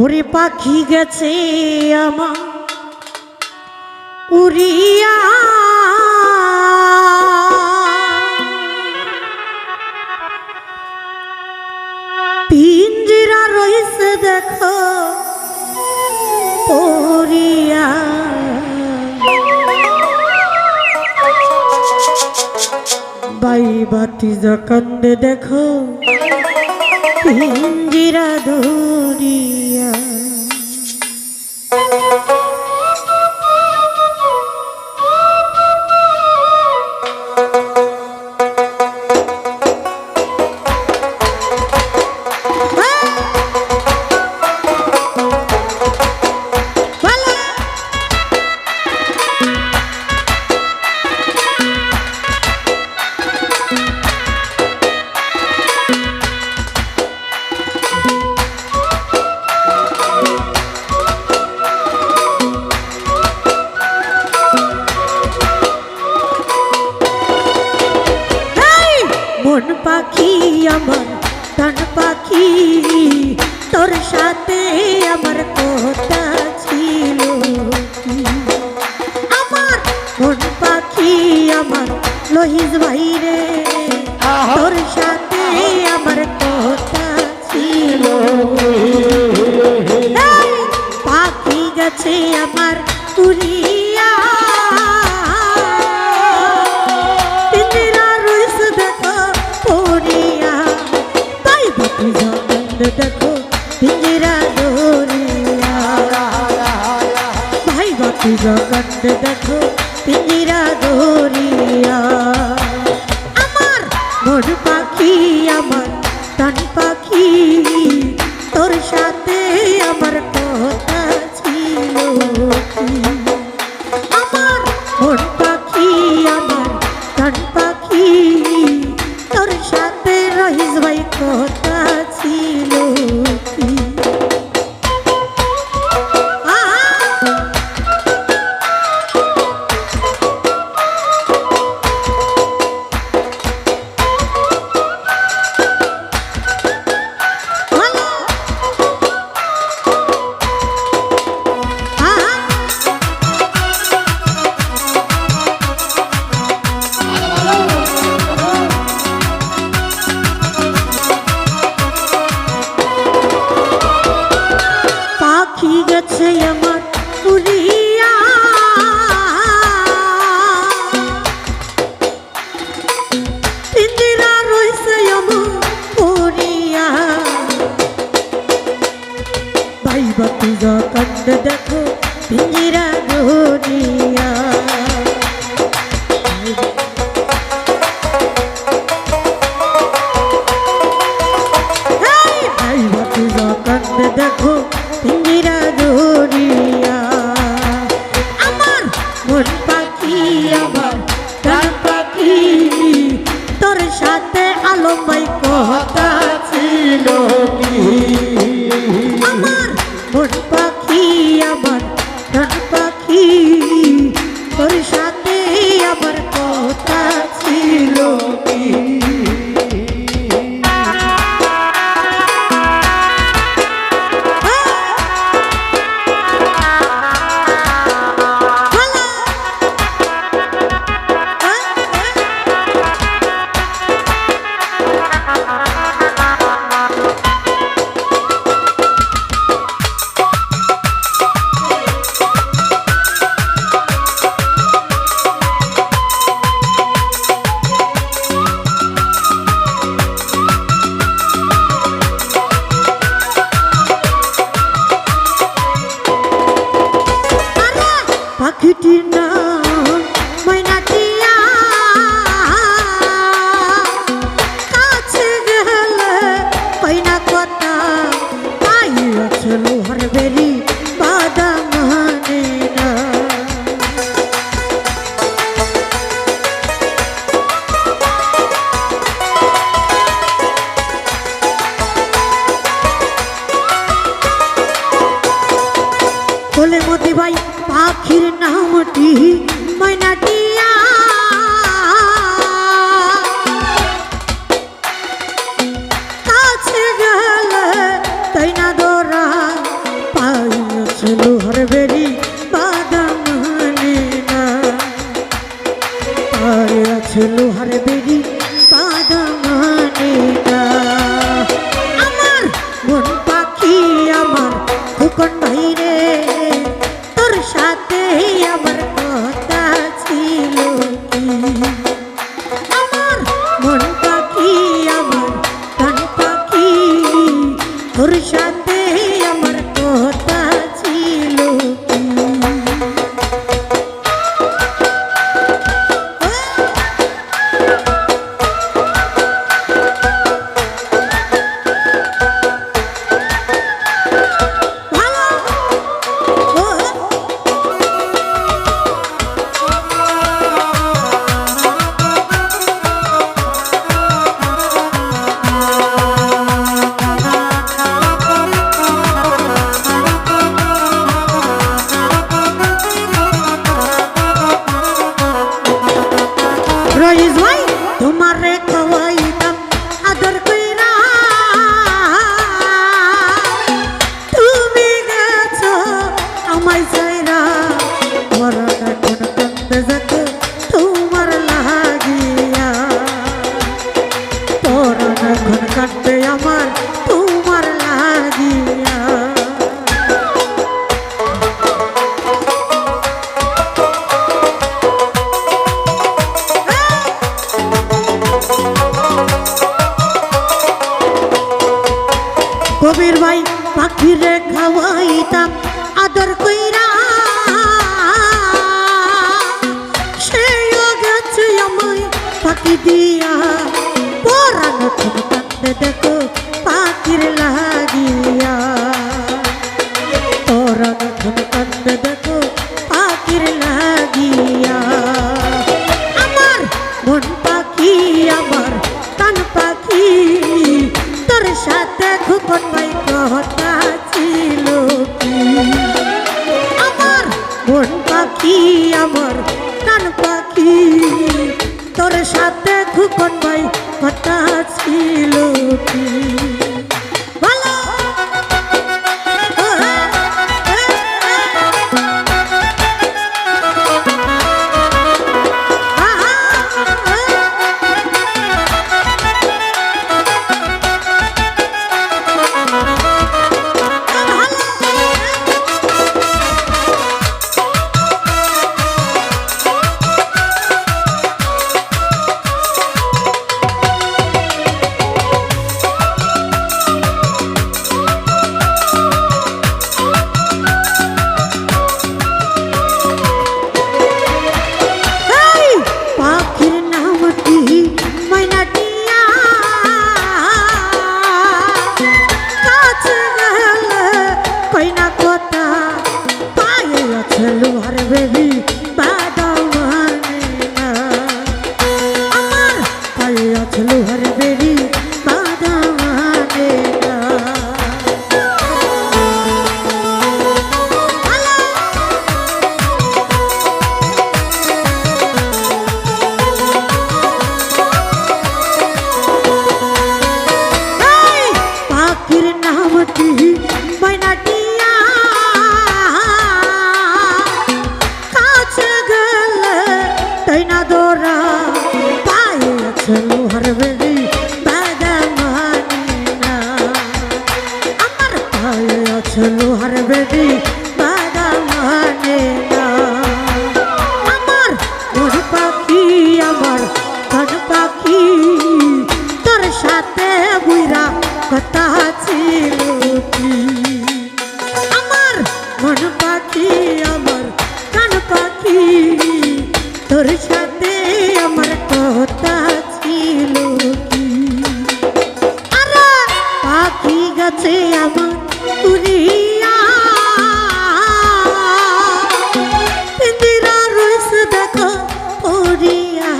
ওরে পাখি গেছে আমার। উড়িয়া। পিঞ্জিরা রয়েছে দেখো, পড়িয়া। বাই বাতি যখন দেখো, পিঞ্জিরা ধরিয়া জগৎ দেখো পিঞ্জিরা দরিয়া আমার ভোর পাখি আমার তন পাখি তোর সাথে আমার 그 পাখি দিয়া পোড়ানো ঠোঁট দেখো পাখির লাল Senhor. গেছে আমার উড়িয়া ইন্দিরা রয়েছে দেখো উড়িয়া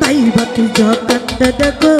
তাই বাতি জগৎ দেখো।